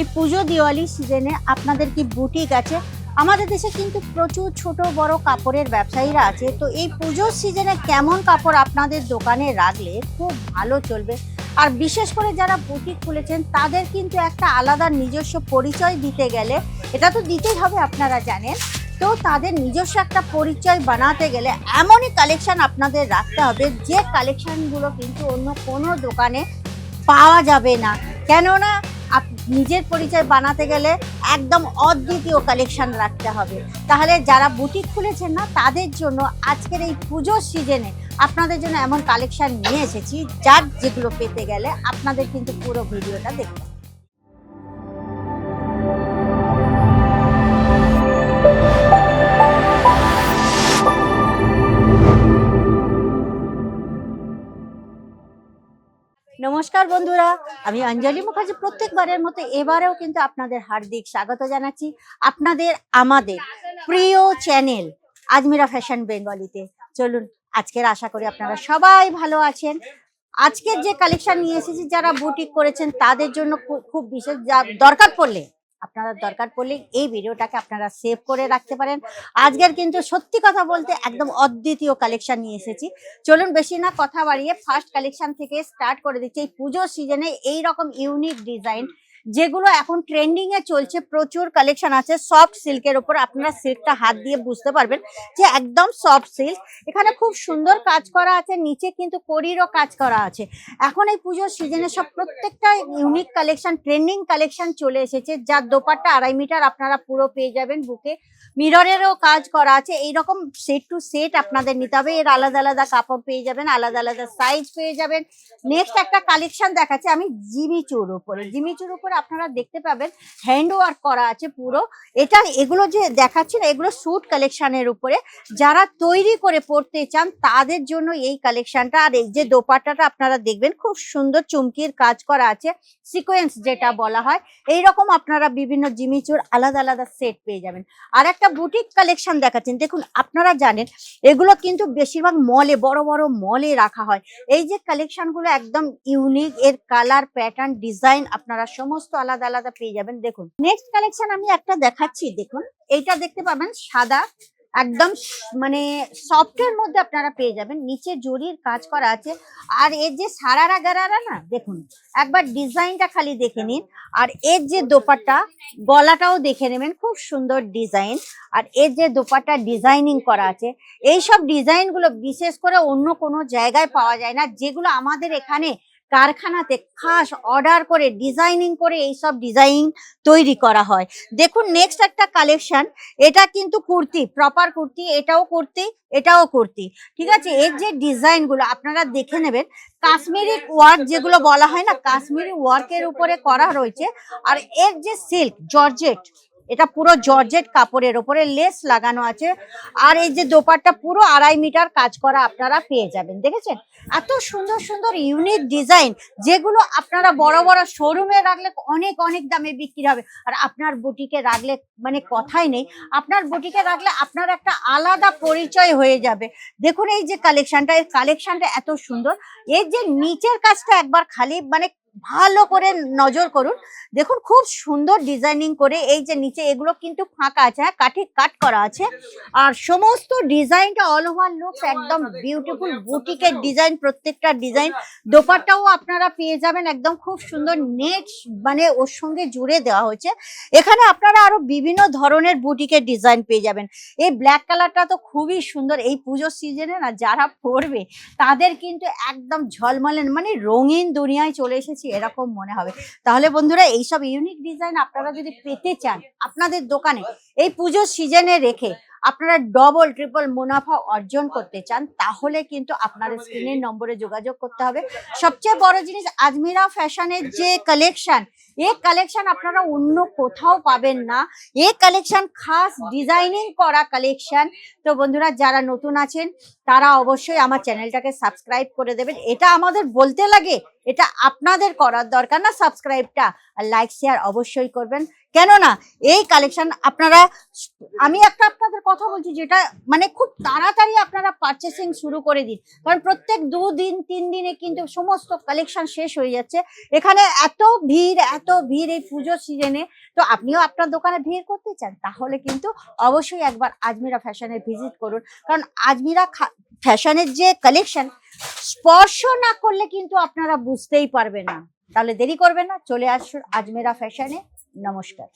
এই পুজো দিওয়ালি সিজনে আপনাদের কি বুটিক আছে? আমাদের দেশে কিন্তু প্রচুর ছোট, বড় কাপড়ের ব্যবসায়ীরা আছে। তো এই পুজোর সিজনে কেমন কাপড় আপনাদের দোকানে রাখলে খুব ভালো চলবে? আর বিশেষ করে যারা বুটিক খুলেছেন, তাদের কিন্তু একটা আলাদা নিজস্ব পরিচয় দিতে গেলে, এটা তো দিতেই হবে আপনারা জানেন, তো তাদের নিজস্ব একটা পরিচয় বানাতে গেলে এমনই কালেকশান আপনাদের রাখতে হবে, যে কালেকশানগুলো কিন্তু অন্য কোনো দোকানে পাওয়া যাবে না। কেননা নিজের পরিচয় বানাতে গেলে একদম অদ্বিতীয় কালেকশন রাখতে হবে। তাহলে যারা বুটিক খুলেছেন না, তাদের জন্য আজকের এই পুজোর সিজনে আপনাদের জন্য এমন কালেকশন নিয়ে এসেছি, যার যেগুলো পেতে গেলে আপনাদের কিন্তু পুরো ভিডিওটা দেখতে নমস্কার বন্ধুরা, আমি অঞ্জলি মুখার্জি। প্রত্যেকবারের মতো এবারেও কিন্তু আপনাদের হার্দিক স্বাগত জানাচ্ছি। আপনাদের, আমাদের প্রিয় চ্যানেল আজমিরা ফ্যাশন বেঙ্গলিতে। চলুন, আজকের আশা করি আপনারা সবাই ভালো আছেন। আজকের যে কালেকশন নিয়ে এসেছি, যারা বুটিক করেছেন, তাদের জন্য খুব বিশেষ যা- দরকার পড়লে আপনারা দরকার পড়লে এই ভিডিওটাকে আপনারা সেভ করে রাখতে পারেন। আজকের কিন্তু সত্যি কথা বলতে একদম অদ্বিতীয় কালেকশন নিয়ে এসেছি। চলুন বেশি না কথা বাড়িয়ে ফার্স্ট কালেকশন থেকে স্টার্ট করে দিচ্ছি। এই পুজোর সিজনে এই রকম ইউনিক ডিজাইন যেগুলো এখন ট্রেন্ডিং এ চলছে, প্রচুর কালেকশন আছে সফট সিল্কের উপর আপনারা সিল্কটা হাত দিয়ে বুঝতে পারবেন যে একদম সফট সিল্ক এখানে খুব সুন্দর কাজ করা আছে, নিচে কিন্তু করিরও কাজ করা আছে। এখন এই পুজোর সিজনে সব প্রত্যেকটা ইউনিক কালেকশন ট্রেন্ডিং কালেকশন চলে এসেছে, যার দোপাট্টা আড়াই মিটার আপনারা পুরো পেয়ে যাবেন বুকে। মিররেরও কাজ করা আছে, এইরকম সেট টু সেট আপনাদের নিতে হবে। এর আলাদা আলাদা কাপড় পেয়ে যাবেন, আলাদা আলাদা সাইজ পেয়ে যাবেন। নেক্সট একটা কালেকশন দেখাচ্ছে আমি জিমিচুর উপরে। জিমিচুর উপরে আপনারা দেখতে পাবেন হ্যান্ড ওয়ার্ক করা আছে পুরো। এটা, এগুলো যে দেখাচ্ছি না, এগুলো স্যুট কালেকশনের উপরে। যারা তৈরি করে পড়তে চান, তাদের জন্য এই কালেকশনটা আর এই যে দোপাট্টাটা আপনারা দেখবেন, খুব সুন্দর চুমকির কাজ করা আছে। সিকোয়েন্স যেটা বলা হয় এই রকম আপনারা বিভিন্ন জিমিচুর আলাদা আলাদা সেট পেয়ে যাবেন। আর একটা বুটিক কালেকশন দেখাচ্ছেন, দেখুন, আপনারা জানেন, এগুলো কিন্তু বেশিরভাগ মলে বড় বড় মলে রাখা হয়। এই যে কালেকশনগুলো একদম ইউনিক এর কালার প্যাটার্ন ডিজাইন আপনারা সমস্ত আলাদা আলাদা পেয়ে যাবেন। দেখুন নেক্সট কালেকশন আমি একটা দেখাচ্ছি, দেখুন। এইটা দেখতে পাবেন সাদা, একদম মানে সফটের মধ্যে আপনারা পেয়ে যাবেন। নিচে জরির কাজ করা আছে। আর এর যে সারারা গারারা না, দেখুন, একবার ডিজাইনটা খালি দেখে নিন। আর এর যে দোপাট্টা, গলাটাও দেখে নেবেন, খুব সুন্দর ডিজাইন। আর এর যে দোপাট্টা ডিজাইনিং করা আছে, এইসব ডিজাইনগুলো বিশেষ করে অন্য কোনো জায়গায় পাওয়া যায় না। যেগুলো আমাদের এখানে কারখানাতে খাস অর্ডার করে ডিজাইনিং করে এইসব ডিজাইন তৈরি করা হয়। দেখুন নেক্সট একটা কালেকশন এটা কিন্তু কুর্তি প্রপার কুর্তি, এটাও কুর্তি এটাও কুর্তি, ঠিক আছে? এর যে ডিজাইনগুলো আপনারা দেখে নেবেন, কাশ্মীরি ওয়ার্ক যেগুলো বলা হয় না, কাশ্মীরি ওয়ার্কের উপরে করা রয়েছে, আর এর যে সিল্ক জর্জেট এটা পুরো জর্জেট কাপড়ের ওপরে লেস লাগানো আছে। আর এই যে দোপাট্টা পুরো আড়াই মিটার কাজ করা আপনারা পেয়ে যাবেন, দেখেছেন? এত সুন্দর সুন্দর ইউনিক ডিজাইন যেগুলো আপনারা বড় বড় শোরুমে রাখলে অনেক অনেক দামে বিক্রি হবে। আর আপনার বুটিকে রাখলে মানে কথাই নেই, আপনার বুটিকে রাখলে আপনার একটা আলাদা পরিচয় হয়ে যাবে। দেখুন এই যে কালেকশনটা এই কালেকশনটা এত সুন্দর। এর যে নিচের কাজটা একবার খালি মানে ভালো করে নজর করুন। দেখুন, খুব সুন্দর ডিজাইনিং করে এই যে নিচে এগুলো কিন্তু ফাঁকা আছে হ্যাঁ কাঠে কাট করা আছে। আর সমস্ত ডিজাইনটা অল ওভার লুকস একদম বিউটিফুল বুটিকের ডিজাইন প্রত্যেকটা ডিজাইন দোপাট্টাও আপনারা পেয়ে যাবেন, একদম খুব সুন্দর নেট মানে ওর সঙ্গে জুড়ে দেওয়া হয়েছে। এখানে আপনারা আরও বিভিন্ন ধরনের বুটিকের ডিজাইন পেয়ে যাবেন। এই ব্ল্যাক কালারটা তো খুবই সুন্দর, এই পুজোর সিজনে না, যারা পরবে, তাদের কিন্তু একদম ঝলমলে মানে রঙিন দুনিয়ায় চলে এসেছি। এরকম মনে হবে। তাহলে বন্ধুরা, এইসব ইউনিক ডিজাইন আপনারা যদি পেতে চান আপনাদের দোকানে, এই পুজোর সিজনে রেখে আপনারা ডবল ট্রিপল মুনাফা অর্জন করতে চান, তাহলে কিন্তু আপনাদের স্ক্রিনের নম্বরে যোগাযোগ করতে হবে। সবচেয়ে বড় জিনিস আজমিরা ফ্যাশনের যে কালেকশন এ কালেকশন আপনারা অন্য কোথাও পাবেন না। এ কালেকশন খাস ডিজাইনিং করা কালেকশন তো বন্ধুরা, যারা নতুন আছেন, তারা অবশ্যই আমার চ্যানেলটাকে সাবস্ক্রাইব করে দেবেন। এটা আমাদের বলতে লাগে এটা আপনাদের করার দরকার না সাবস্ক্রাইবটা আর লাইক শেয়ার অবশ্যই করবেন। কেননা এই কালেকশন আপনারা, আমি একটা আপনাদের কথা বলছি যেটা মানে খুব তাড়াতাড়ি আপনারা পারচেসিং শুরু করে দিন। কারণ প্রত্যেক দুদিন তিন দিনে কিন্তু সমস্ত কালেকশন শেষ হয়ে যাচ্ছে। এখানে এত ভিড় এত ভিড় এই পুজোর সিজনে তো আপনিও আপনার দোকানে ভিড় করতে চান, তাহলে কিন্তু অবশ্যই একবার আজমিরা ফ্যাশনে ভিজিট করুন। কারণ আজমিরা ফ্যাশনের যে কালেকশন স্পর্শ না করলে কিন্তু আপনারা বুঝতেই পারবে না। তাহলে দেরি করবে না, চলে আসুন আজমেরা ফ্যাশনে। নমস্কার।